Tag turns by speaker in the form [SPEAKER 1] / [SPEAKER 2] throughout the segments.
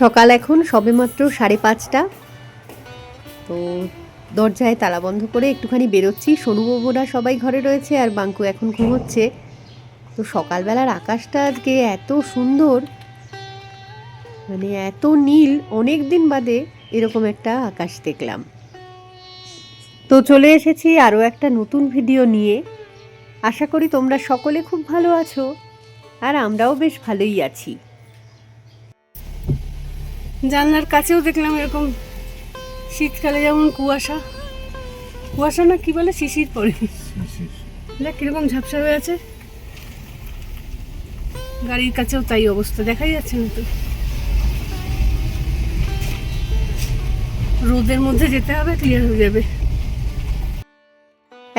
[SPEAKER 1] সকাল এখন সবেমাত্র সাড়ে পাঁচটা। তো দরজায় তালা বন্ধ করে একটুখানি বেরোচ্ছি। সোনুবাবুরা সবাই ঘরে রয়েছে আর বাঙ্কু এখন ঘুমোচ্ছে। তো সকালবেলার আকাশটা আজকে এত সুন্দর মানে এত নীল অনেক দিন বাদে এরকম একটা আকাশ দেখলাম। তো চলে এসেছি আরও একটা নতুন ভিডিও নিয়ে। আশা করি তোমরা সকলে খুব ভালো আছো আর আমরাও বেশ ভালোই আছি।
[SPEAKER 2] জানলার কাছেও দেখলাম এরকম শীতকালে যেমন কুয়াশা কুয়াশা না কি বলে, শিশির পরে। দেখ কীরকম ঝাপসা হয়ে আছে। গাড়ির কাছেও তাই অবস্থা, দেখাই যাচ্ছে না তো। রোদের মধ্যে যেতে হবে ক্লিয়ার হয়ে যাবে।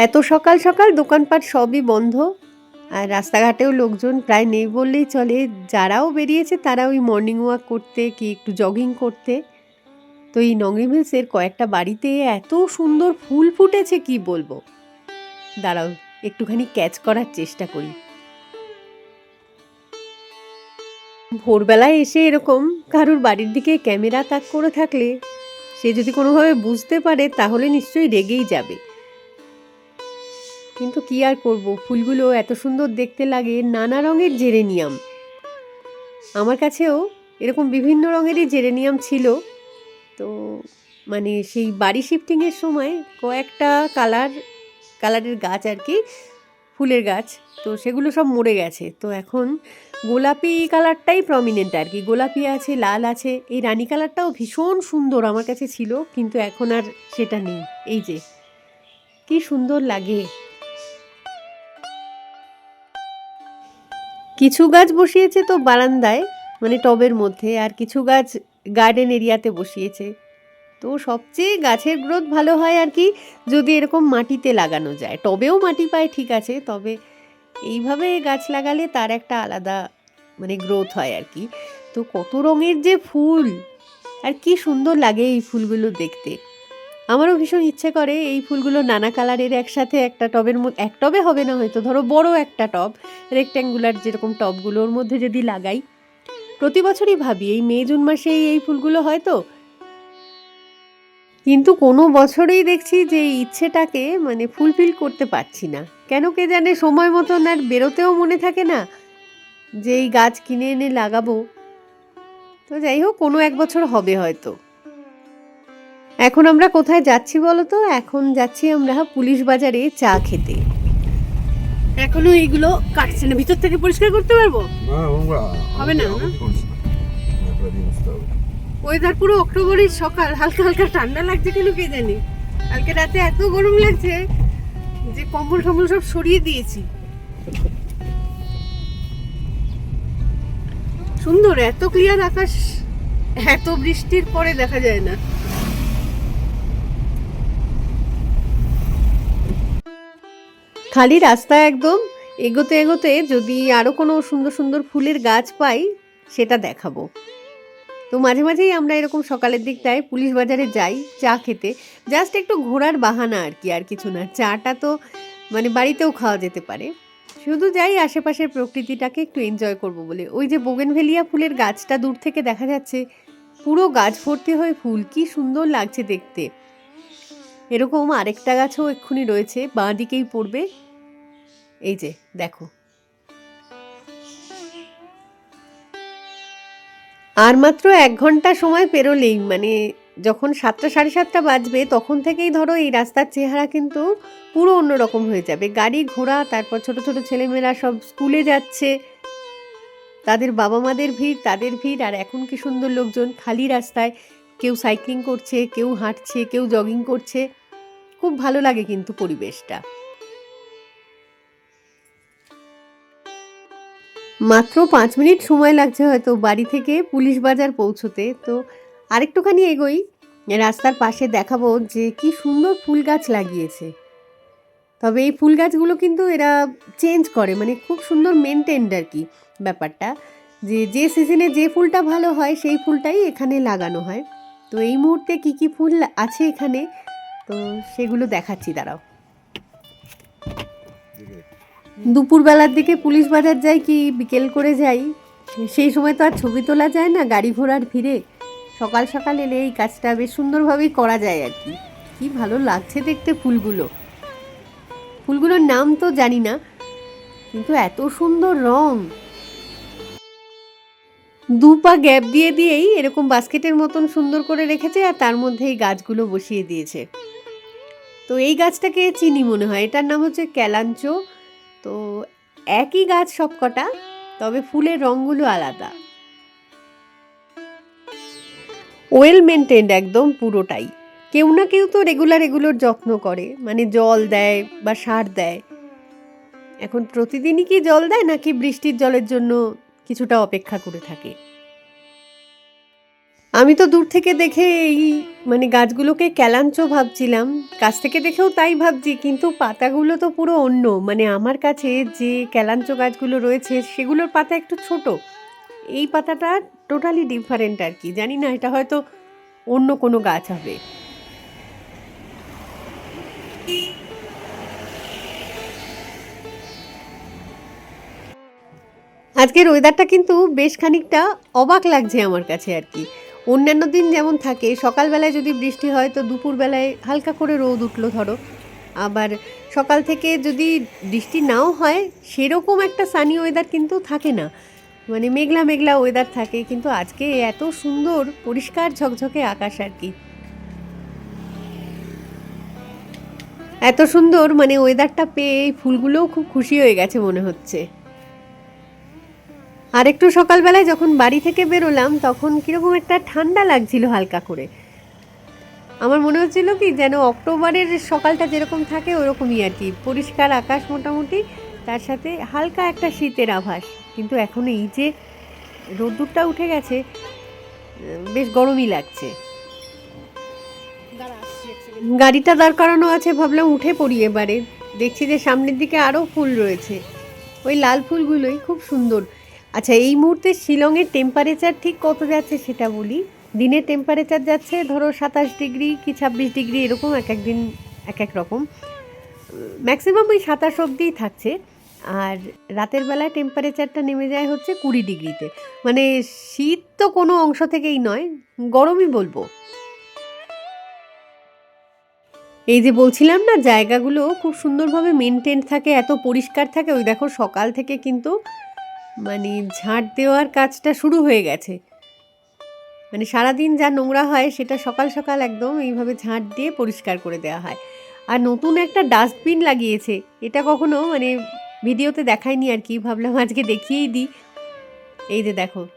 [SPEAKER 1] এত সকাল সকাল দোকানপাট সবই বন্ধ, আর রাস্তাঘাটেও লোকজন প্রায় নেই বললেই চলে। যারাও বেরিয়েছে তারা ওই মর্নিং ওয়াক করতে, কি একটু জগিং করতে। তো এই নংরি মিলসের কয়েকটা বাড়িতে এত সুন্দর ফুল ফুটেছে, কি বলব? দাঁড়াও, একটুখানি ক্যাচ করার চেষ্টা করি। ভোরবেলায় এসে এরকম কারুর বাড়ির দিকে ক্যামেরা তাক করে থাকলে সে যদি কোনোভাবে বুঝতে পারে, তাহলে নিশ্চয়ই রেগেই যাবে। কিন্তু কি আর করব, ফুলগুলো এত সুন্দর দেখতে লাগে নানা রঙের জেরেনিয়াম। আমার কাছেও এরকম বিভিন্ন রঙেরই জেরেনিয়াম ছিল। তো মানে সেই বাড়ি শিফটিংয়ের সময় কয়েকটা কালার কালারের গাছ আর কি, ফুলের গাছ, তো সেগুলো সব মরে গেছে। তো এখন গোলাপি কালারটাই প্রমিনেন্ট আর কি। গোলাপি আছে, লাল আছে, এই রানী কালারটাও ভীষণ সুন্দর আমার কাছে ছিল, কিন্তু এখন আর সেটা নেই। এই যে, কি সুন্দর লাগে। কিছু গাছ বসিয়েছে তো বারান্দায় মানে টবের মধ্যে, আর কিছু গাছ গার্ডেন এরিয়াতে বসিয়েছে। তো সবচেয়ে গাছের গ্রোথ ভালো হয় আর কি, যদি এরকম মাটিতে লাগানো যায়। টবেও মাটি পায়, ঠিক আছে, তবে এইভাবে গাছ লাগালে তার একটা আলাদা মানে গ্রোথ হয় আর কি। তো কত রঙের যে ফুল, আর কি সুন্দর লাগে এই ফুলগুলো দেখতে। আমারও ভীষণ ইচ্ছে করে এই ফুলগুলো নানা কালারের একসাথে একটা টবের মধ্যে, এক টবে হবে না হয়তো, ধরো বড় একটা টব রেক্ট্যাঙ্গুলার যেরকম টবগুলোর মধ্যে যদি লাগাই প্রতি বছরই ভাবি, এই মে, জুন মাসেই এই ফুলগুলো হয় তো কিন্তু কোনো বছরেই দেখছি যে ইচ্ছেটাকে মানে ফুলফিল করতে পারছি না। কেন কে জানে সময় মতন আর বেরোতেও মনে থাকে না যে এই গাছ কিনে এনে লাগাবো। তো যাই হোক, কোনো এক বছর হবে হয়তো। এখন আমরা কোথায় যাচ্ছি বলো তো? এখন যাচ্ছি আমরা পুলিশ বাজারে চা খেতে।
[SPEAKER 2] এখনও এইগুলো কাটছে না। ভিতর থেকে পরিষ্কার করতে পারব? হবে না। ওয়েদার পুরো অক্টোবরের সকাল। হালকা হালকা ঠান্ডা লাগছে কেন কে জানি? কালকে রাতে এত গরম লাগছে যে কম্বল টম্বল সব সরিয়ে দিয়েছি। সুন্দর এত ক্লিয়ার আকাশ এত বৃষ্টির পরে দেখা যায় না।
[SPEAKER 1] খালি রাস্তা একদম এগোতে এগোতে যদি আরও কোনো সুন্দর সুন্দর ফুলের গাছ পাই, সেটা দেখাবো। তো মাঝে মাঝেই আমরা এরকম সকালের দিকটায় পুলিশ বাজারে যাই চা খেতে। জাস্ট একটু ঘোরার বাহানা আর কি, আর কিছু না। চাটা তো মানে বাড়িতেও খাওয়া যেতে পারে। শুধু যাই আশেপাশের প্রকৃতিটাকে একটু এনজয় করব বলে। ওই যে বোগেনভেলিয়া ফুলের গাছটা দূর থেকে দেখা যাচ্ছে, পুরো গাছ ভর্তি হয়ে ফুল, কি সুন্দর লাগছে দেখতে। এরকম আরেকটা গাছও এক্ষুনি রয়েছে বাঁ দিকেই পড়বে। এই যে, দেখো। আর মাত্র এক ঘণ্টা সময় পেরোলেই মানে যখন সাতটা সাড়ে সাতটা বাজবে, তখন থেকেই ধরো এই রাস্তার চেহারা কিন্তু পুরো অন্যরকম হয়ে যাবে। গাড়ি ঘোড়া, তারপর ছোট ছোট ছেলেমেয়েরা সব স্কুলে যাচ্ছে। তাদের বাবা মাদের ভিড়, তাদের ভিড়, আর এখন কি সুন্দর লোকজন, খালি রাস্তায়। কেউ সাইক্লিং করছে, কেউ হাঁটছে, কেউ জগিং করছে। খুব ভালো লাগে কিন্তু পরিবেশটা। মাত্র পাঁচ মিনিট সময় লাগছে হয়তো বাড়ি থেকে পুলিশ বাজার পৌঁছতে, তো আরেকটুখানি এগোই, রাস্তার পাশে দেখাবো যে কি সুন্দর ফুল গাছ লাগিয়েছে। তবে এই ফুল গাছগুলো কিন্তু এরা চেঞ্জ করে মানে খুব সুন্দর মেনটেন্ড আর কি ব্যাপারটা, যে যে সিজনে যে ফুলটা ভালো হয় সেই ফুলটাই এখানে লাগানো হয়। তো এই মুহূর্তে কি কি ফুল আছে এখানে তো সেগুলো দেখাচ্ছি দাঁড়াও। দুপুরবেলার দিকে পুলিশ বাজার যাই কি বিকেল করে যাই সেই সময় তো আর ছবি তোলা যায় না গাড়ি ঘোড়ার ভিড়ে। সকাল সকাল এলে এই কাজটা বেশ সুন্দরভাবেই করা যায় আর কি। কি ভালো লাগছে দেখতে ফুলগুলো। ফুলগুলোর নাম তো জানি না কিন্তু এত সুন্দর রং। দু পা গ্যাপ দিয়ে দিয়েই এরকম বাস্কেটের মতন সুন্দর করে রেখেছে আর তার মধ্যে এই গাছগুলো বসিয়ে দিয়েছে। তো এই গাছটাকে চিনি মনে হয়। এটার নাম হচ্ছে ক্যালাঞ্চো তো একই গাছ সবকটা, তবে ফুলের রঙগুলো আলাদা। ওয়েল মেনটেন্ড একদম পুরোটাই। কেউ না কেউ তো রেগুলার এগুলোর যত্ন করে মানে জল দেয় বা সার দেয়। এখন প্রতিদিনই কি জল দেয়, নাকি বৃষ্টির জলের জন্য কিছুটা অপেক্ষা করে থাকে? আমি তো দূর থেকে দেখে এই মানে গাছগুলোকে ক্যালাঞ্চ ভাবছিলাম। কাছ থেকে দেখেও তাই ভাবছি, কিন্তু পাতাগুলো তো পুরো অন্য। মানে আমার কাছে যে ক্যালাঞ্চো গাছগুলো রয়েছে, সেগুলোর পাতা একটু ছোট। এই পাতাটা টোটালি ডিফারেন্ট আর কি। জানি না, এটা হয়তো অন্য কোনো গাছ হবে। আজকের ওয়েদারটা কিন্তু বেশ খানিকটা অবাক লাগছে আমার কাছে আর কি। অন্যান্য দিন যেমন থাকে, সকালবেলায় যদি বৃষ্টি হয় তো দুপুরবেলায় হালকা করে রোদ উঠল ধরো। আবার সকাল থেকে যদি বৃষ্টি নাও হয়, সেরকম একটা সানি ওয়েদার কিন্তু থাকে না। মানে মেঘলা মেঘলা ওয়েদার থাকে, কিন্তু আজকে এত সুন্দর, পরিষ্কার ঝকঝকে আকাশ আর কি। এত সুন্দর মানে ওয়েদারটা পেয়ে এই ফুলগুলোও খুব খুশি হয়ে গেছে মনে হচ্ছে। আর একটু সকালবেলায় যখন বাড়ি থেকে বেরোলাম তখন কীরকম একটা ঠান্ডা লাগছিল হালকা করে। আমার মনে হচ্ছিল কি যেন অক্টোবরের সকালটা যেরকম থাকে ওরকমই আর কি। পরিষ্কার আকাশ মোটামুটি তার সাথে হালকা একটা শীতের আভাস। কিন্তু এখন এই যে রোদ্দুরটা উঠে গেছে বেশ গরমই লাগছে। গাড়িটা দাঁড় করানো আছে ভাবলাম উঠে পড়ি এবারে। দেখছি যে সামনের দিকে আরও ফুল রয়েছে। ওই লাল ফুলগুলোই খুব সুন্দর। আচ্ছা এই মুহূর্তে শিলংয়ের টেম্পারেচার ঠিক কত যাচ্ছে সেটা বলি? দিনের টেম্পারেচার যাচ্ছে ধরো সাতাশ ডিগ্রি কি ছাব্বিশ ডিগ্রি এরকম এক এক দিন এক এক রকম। ম্যাক্সিমাম ওই সাতাশ অবধিই থাকছে। আর রাতের বেলায় টেম্পারেচারটা নেমে যায় হচ্ছে কুড়ি ডিগ্রিতে। মানে শীত তো কোনো অংশ থেকেই নয়, গরমই বলব। এই যে বলছিলাম না, জায়গাগুলো খুব সুন্দরভাবে মেনটেন থাকে, এত পরিষ্কার থাকে, ওই দেখো সকাল থেকে কিন্তু মানে ঝাঁট দেওয়ার কাজটা শুরু হয়ে গেছে। মানে সারাদিন যা নোংরা হয় সেটা সকাল সকাল একদম এইভাবে ঝাঁট দিয়ে পরিষ্কার করে দেওয়া হয়। আর নতুন একটা ডাস্টবিন লাগিয়েছে, এটা কখনো মানে ভিডিওতে দেখায়নি আর কি, ভাবলাম আজকে দেখিয়েই দিই। এই যে দেখো,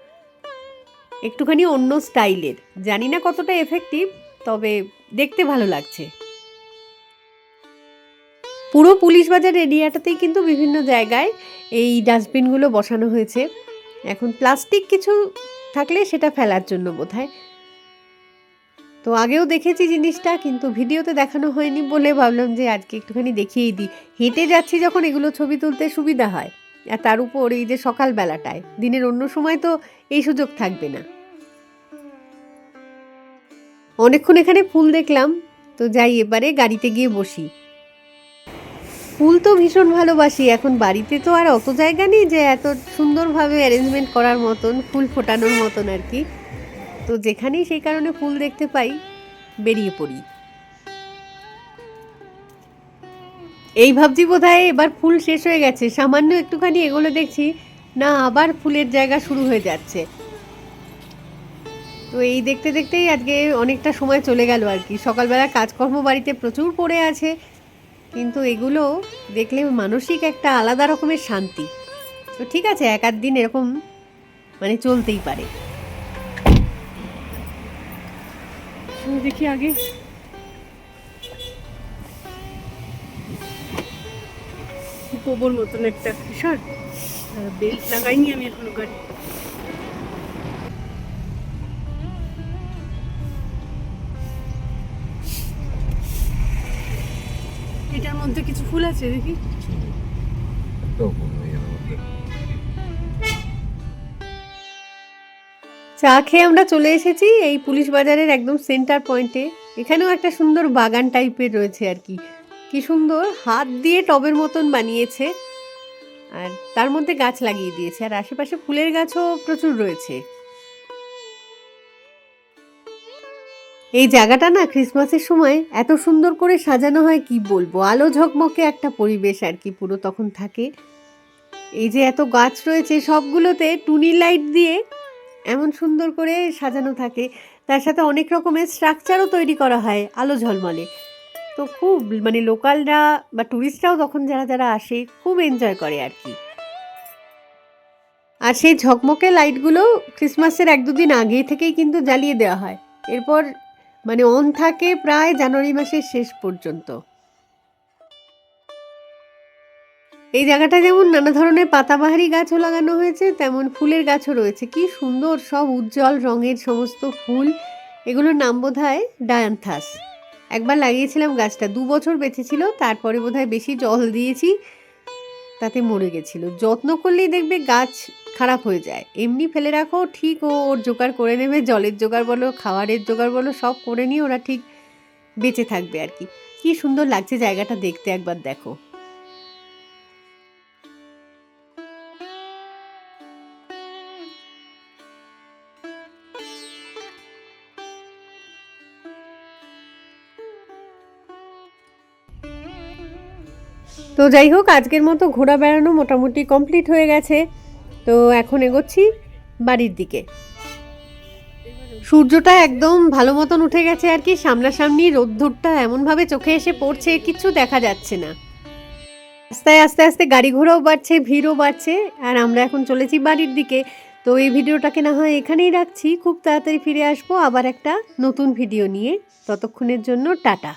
[SPEAKER 1] একটুখানি অন্য স্টাইলের, জানি না কতটা এফেক্টিভ তবে দেখতে ভালো লাগছে। পুরো পুলিশ বাজার এরিয়াটাতেই কিন্তু বিভিন্ন জায়গায় এই ডাস্টবিনগুলো বসানো হয়েছে। এখন প্লাস্টিক কিছু থাকলে সেটা ফেলার জন্য বোধহয়। তো আগেও দেখেছি জিনিসটা, কিন্তু ভিডিওতে দেখানো হয়নি বলে ভাবলাম যে আজকে একটুখানি দেখিয়েই দিই। হেঁটে যাচ্ছি যখন এগুলো ছবি তুলতে সুবিধা হয়, আর তার উপর এই যে সকালবেলাটায়, দিনের অন্য সময় তো এই সুযোগ থাকবে না। অনেকক্ষণ এখানে ফুল দেখলাম, তো যাই এবারে গাড়িতে গিয়ে বসি। ফুল তো ভীষণ ভালোবাসি, এখন বাড়িতে তো আর অত জায়গা নেই যে এত সুন্দরভাবে অ্যারেঞ্জমেন্ট করার মতন, ফুল ফোটানোর মতন আর কি। তো যেখানেই সেই কারণে ফুল দেখতে পাই, বেরিয়ে পড়ি। এই ভাবছি বোধহয় এবার ফুল শেষ হয়ে গেছে, সামান্য একটুখানি এগুলো দেখছি না আবার ফুলের জায়গা শুরু হয়ে যাচ্ছে। তো এই দেখতে দেখতেই আজকে অনেকটা সময় চলে গেল আর কি, সকালবেলা কাজকর্ম বাড়িতে প্রচুর পড়ে আছে কিন্তু এগুলো দেখলে মানসিক একটা আলাদা রকমের শান্তি। তো ঠিক আছে, এক আধ দিন এরকম মানে চলতেই পারে।
[SPEAKER 2] দেখি আগে। গোবর মতন একটা কিসর বেল্ট লাগাইনি আমি এখনও গাড়ি। মধ্যে কিছু ফুল আছে দেখি?
[SPEAKER 1] চা খেয়ে আমরা চলে এসেছি এই পুলিশ বাজারের একদম সেন্টার পয়েন্টে এখানেও একটা সুন্দর বাগান টাইপের রয়েছে আর কি। কি সুন্দর হাত দিয়ে টবের মতন বানিয়েছে। আর তার মধ্যে গাছ লাগিয়ে দিয়েছে। আর আশেপাশে ফুলের গাছও প্রচুর রয়েছে। এই জায়গাটা না ক্রিসমাসের সময় এত সুন্দর করে সাজানো হয়, কি বলব? আলো ঝকমকে একটা পরিবেশ আর কি পুরো তখন থাকে। এই যে এত গাছ রয়েছে, সবগুলোতে টুনি লাইট দিয়ে এমন সুন্দর করে সাজানো থাকে। তার সাথে অনেক রকমের স্ট্রাকচারও তৈরি করা হয় আলো ঝলমলে। তো খুব মানে লোকালরা বা টুরিস্টরাও তখন যারা যারা আসে, খুব এনজয় করে আর কি। আর সেই ঝকমকে লাইটগুলো ক্রিসমাসের এক দুদিন আগে থেকেই কিন্তু জ্বালিয়ে দেওয়া হয়। এরপর মানে অন থাকে প্রায় জানুয়ারি মাসের শেষ পর্যন্ত। এই জায়গাটা যেমন নানা ধরনের পাতাবাহারি গাছও লাগানো হয়েছে, তেমন ফুলের গাছও রয়েছে। কি সুন্দর সব উজ্জ্বল রঙের সমস্ত ফুল। এগুলোর নাম বোধ হয় ডায়ান্থাস। একবার লাগিয়েছিলাম গাছটা, দু বছর বেঁচেছিল তারপরে বোধহয় বেশি জল দিয়েছি, তাতে মরে গেছিল। যত্ন করলেই দেখবে গাছ খারাপ হয়ে যায়। এমনি ফেলে রাখো, ঠিক ও ওর জোগাড় করে নেবে, জলের জোগাড় বলো খাওয়ারের জোগাড় বলো, সব করে নিয়ে ওরা ঠিক বেঁচে থাকবে আর কি। কি সুন্দর লাগছে জায়গাটা দেখতে, একবার দেখো। তো যাই হোক, আজকের মতো ঘোরা বেড়ানো মোটামুটি কমপ্লিট হয়ে গেছে। তো এখন এগোচ্ছি বাড়ির দিকে। সূর্যটা একদম ভালো মতন উঠে গেছে আর কি, সামনাসামনি রোদ্দুরটা এমনভাবে চোখে এসে পড়ছে, কিছু দেখা যাচ্ছে না। রাস্তায় আস্তে আস্তে গাড়ি ঘোড়াও বাড়ছে, ভিড়ও বাড়ছে, আর আমরা এখন চলেছি বাড়ির দিকে। তো এই ভিডিওটাকে না হয় এখানেই রাখছি, খুব তাড়াতাড়ি ফিরে আসব আবার একটা নতুন ভিডিও নিয়ে। ততক্ষণের জন্য টাটা।